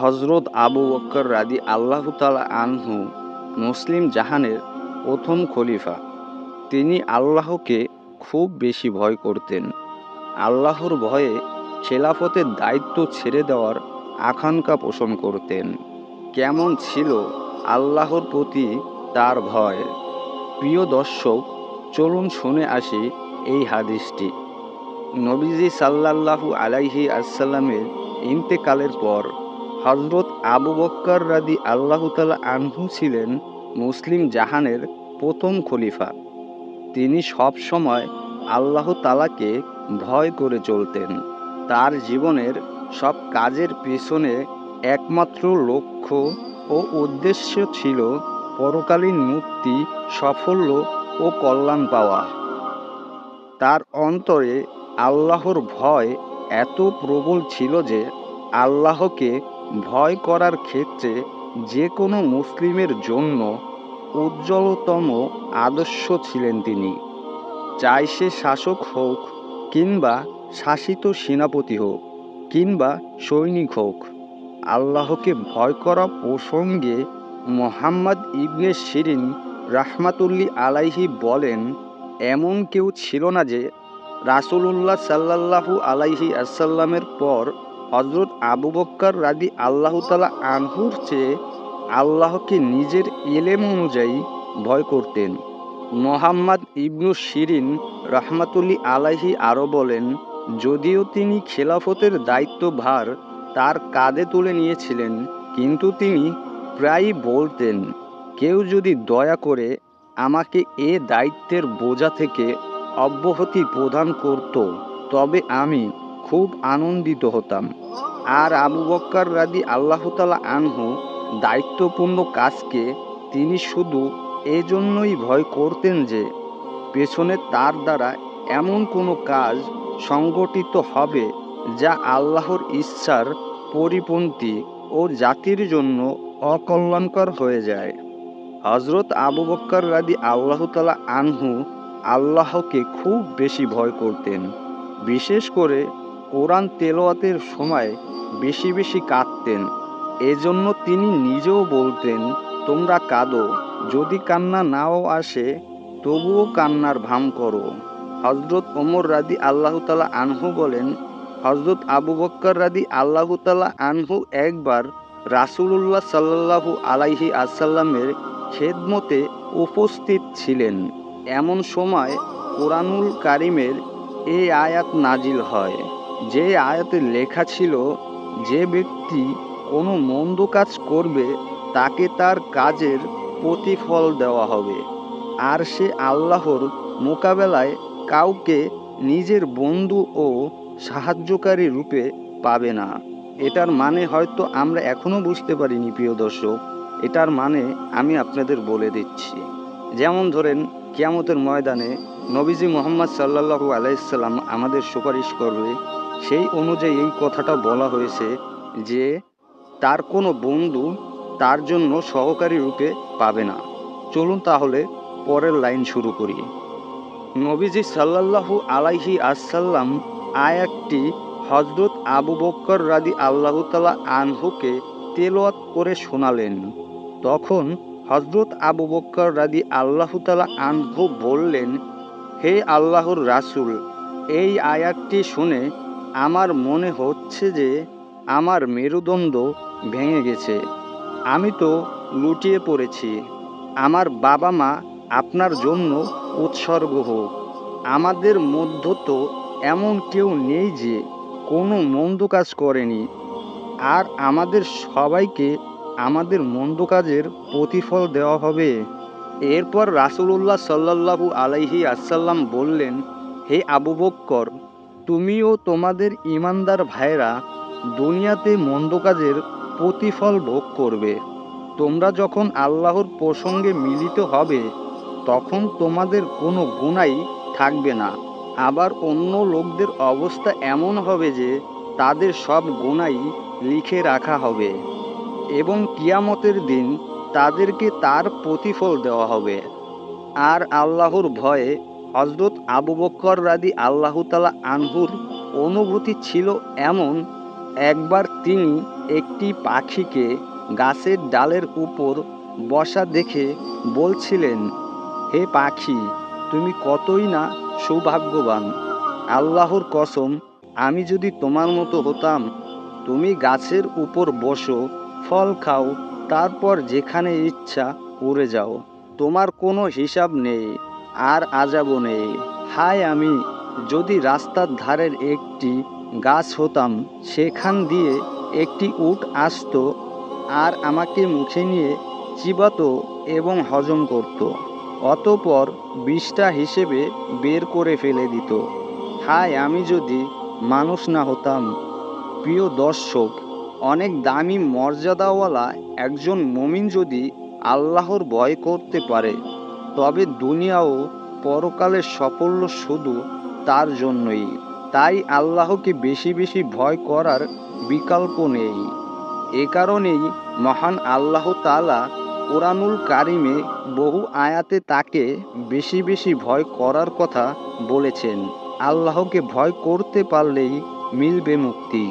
হজরত আবু বক্কর রাদি আল্লাহ তালা আনহু মুসলিম জাহানের প্রথম খলিফা। তিনি আল্লাহকে খুব বেশি ভয় করতেন। আল্লাহর ভয়ে খেলাফতের দায়িত্ব ছেড়ে দেওয়ার আকাঙ্ক্ষা পোষণ করতেন। কেমন ছিল আল্লাহর প্রতি তার ভয়? প্রিয় দর্শক, চলুন শুনে আসি এই হাদিসটি। নবীজি সাল্লাল্লাহু আলাইহি আসাল্লামের ইন্তেকালের পর হজরত আবু বক্কর রাদি আল্লাহ তালা আনহু ছিলেন মুসলিম জাহানের প্রথম খলিফা। তিনি সব সময় আল্লাহ তালাকে ভয় করে চলতেন। তার জীবনের সব কাজের পেছনে একমাত্র লক্ষ্য ও উদ্দেশ্য ছিল পরকালীন মুক্তি, সাফল্য ও কল্যাণ পাওয়া। তার অন্তরে আল্লাহর ভয় এত প্রবল ছিল যে আল্লাহকে ভয় করার ক্ষেত্রে যে কোনো মুসলিমের জন্য উজ্জ্বলতম আদর্শ ছিলেন তিনি। চাই সে শাসক হোক কিংবা শাসিত সেনাপতি হোক কিংবা সৈনিক হোক। আল্লাহকে ভয় করা প্রসঙ্গে মোহাম্মদ ইবনে শিরিন রাহমাতুল্লি আলাইহি বলেন, এমন কেউ ছিল না যে রাসূলুল্লাহ সাল্লাল্লাহু আলাইহি আসাল্লামের পর হজরত আবু বক্কর রাদি আল্লাহ তালা আনহুর চেয়ে আল্লাহকে নিজের এলেম অনুযায়ী ভয় করতেন। মোহাম্মদ ইবনু শিরিন রহমাতুল্লি আলাহি আরও বলেন, যদিও তিনি খেলাফতের দায়িত্বভার তার কাঁধে তুলে নিয়েছিলেন, কিন্তু তিনি প্রায়ই বলতেন, কেউ যদি দয়া করে আমাকে এ দায়িত্বের বোঝা থেকে অব্যাহতি প্রদান করত, তবে আমি খুব আনন্দিত হতাম। আর আবু বক্কর রাদি আল্লাহতালা আনহু দায়িত্বপূর্ণ কাজকে তিনি শুধু এজন্যই ভয় করতেন যে, পেছনে তার দ্বারা এমন কোনো কাজ সংগঠিত হবে যা আল্লাহর ইচ্ছার পরিপন্থী ও জাতির জন্য অকল্যাণকর হয়ে যায়। হজরত আবু বক্কর রাদি আল্লাহতালা আনহু আল্লাহকে খুব বেশি ভয় করতেন। বিশেষ করে কোরআন তেলোয়াতের সময় বেশি বেশি কাঁদতেন। এজন্য তিনি নিজেও বলতেন, তোমরা কাঁদো, যদি কান্না নাও আসে, তবুও কান্নার ভাম করো। হজরত ওমর রাদি আল্লাহ তালা আনহু বলেন হজরত আবু বক্কর রাদি আল্লাহ তালা আনহু একবার রাসুলুল্লাহ সাল্লাহু আলাইহি আসাল্লামের খেদমতে উপস্থিত ছিলেন। এমন সময় কোরআনুল কারিমের এই আয়াত নাজিল হয়। যে আয়াতে লেখা ছিল, যে ব্যক্তি কোনো মন্দ কাজ করবে, তাকে তার কাজের প্রতিফল দেওয়া হবে। আর সে আল্লাহর মোকাবেলায় কাউকে নিজের বন্ধু ও সাহায্যকারী রূপে পাবে না। এটার মানে হয়তো আমরা এখনও বুঝতে পারিনি, প্রিয় দর্শক। এটার মানে আমি আপনাদের বলে দিচ্ছি। যেমন ধরেন, কিয়ামতের ময়দানে নবীজি মোহাম্মদ সাল্লাহু আলাইসাল্লাম আমাদের সুপারিশ করবে সেই অনুযায়ী এই কথাটা বলা হয়েছে যে তার কোনো বন্ধু তার জন্য সহকারী রূপে পাবে না। চলুন তাহলে পরের লাইন শুরু করি। নবীজি সাল্লাল্লাহু আলাইহি আসাল্লাম আয়াতটি হজরত আবু বক্কর রাদি আল্লাহ তালা আনহুকে তেলোয়াত করে শোনালেন। তখন হজরত আবু বক্কর রাদি আল্লাহ তালা আনহু বললেন, হে আল্লাহর রাসুল, এই আয়াতটি শুনে আমার মনে হচ্ছে যে আমার মেরুদণ্ড ভেঙে গেছে। আমি তো লুটিয়ে পড়েছি। আমার বাবা মা আপনার জন্য উৎসর্গ হোক। আমাদের মধ্য তো এমন কেউ নেই যে কোনো মন্দ কাজ করেনি। আর আমাদের সবাইকে আমাদের মন্দ কাজের প্রতিফল দেওয়া হবে। এরপর রাসূলুল্লাহ সাল্লাল্লাহু আলাইহি আসাল্লাম বললেন, হে আবু বক্কর তুমিও তোমাদের ইমানদার ভাইরা দুনিয়াতে মন্দ কাজের প্রতিফল ভোগ করবে। তোমরা যখন আল্লাহর প্রসঙ্গে মিলিত হবে, তখন তোমাদের কোনো গুণাই থাকবে না। আবার অন্য লোকদের অবস্থা এমন হবে যে, তাদের সব গুণাই লিখে রাখা হবে এবং কিয়ামতের দিন তাদেরকে তার প্রতিফল দেওয়া হবে। আর আল্লাহর ভয়ে হজরত আবু বক্কর রাদি আল্লাহ তালা আনহুর অনুভূতি ছিল এমন, একবার তিনি একটি পাখিকে গাছের ডালের উপর বসা দেখে বলছিলেন, হে পাখি, তুমি কতই না সৌভাগ্যবান। আল্লাহর কসম, আমি যদি তোমার মতো হতাম, তুমি গাছের উপর বসো, ফল খাও, তারপর যেখানে ইচ্ছা, উড়ে যাও। তোমার কোনো হিসাব নেই। আর আজাবও নেই। হায় আমি, যদি রাস্তার ধারের একটি গাছ হতাম, সেখান দিয়ে একটি উট আসতো আর আমাকে মুখে নিয়ে চিবাত এবং হজম করত। অতপর বিষটা হিসেবে বের করে ফেলে দিত। হায় আমি যদি মানুষ না হতাম, প্রিয় দর্শক, অনেক দামি মর্যাদাওয়ালা একজন মমিন যদি আল্লাহর ভয় করতে পারে তবে দুনিয়া ও পরকালের সাফল্য শুধু তার জন্যই। তাই আল্লাহকে বেশি বেশি ভয় করার বিকল্প নেই। এ কারণেই মহান আল্লাহ তালা কোরআনুল কারিমে বহু আয়াতে তাকে বেশি বেশি ভয় করার কথা বলেছেন। আল্লাহকে ভয় করতে পারলেই মিলবে মুক্তি।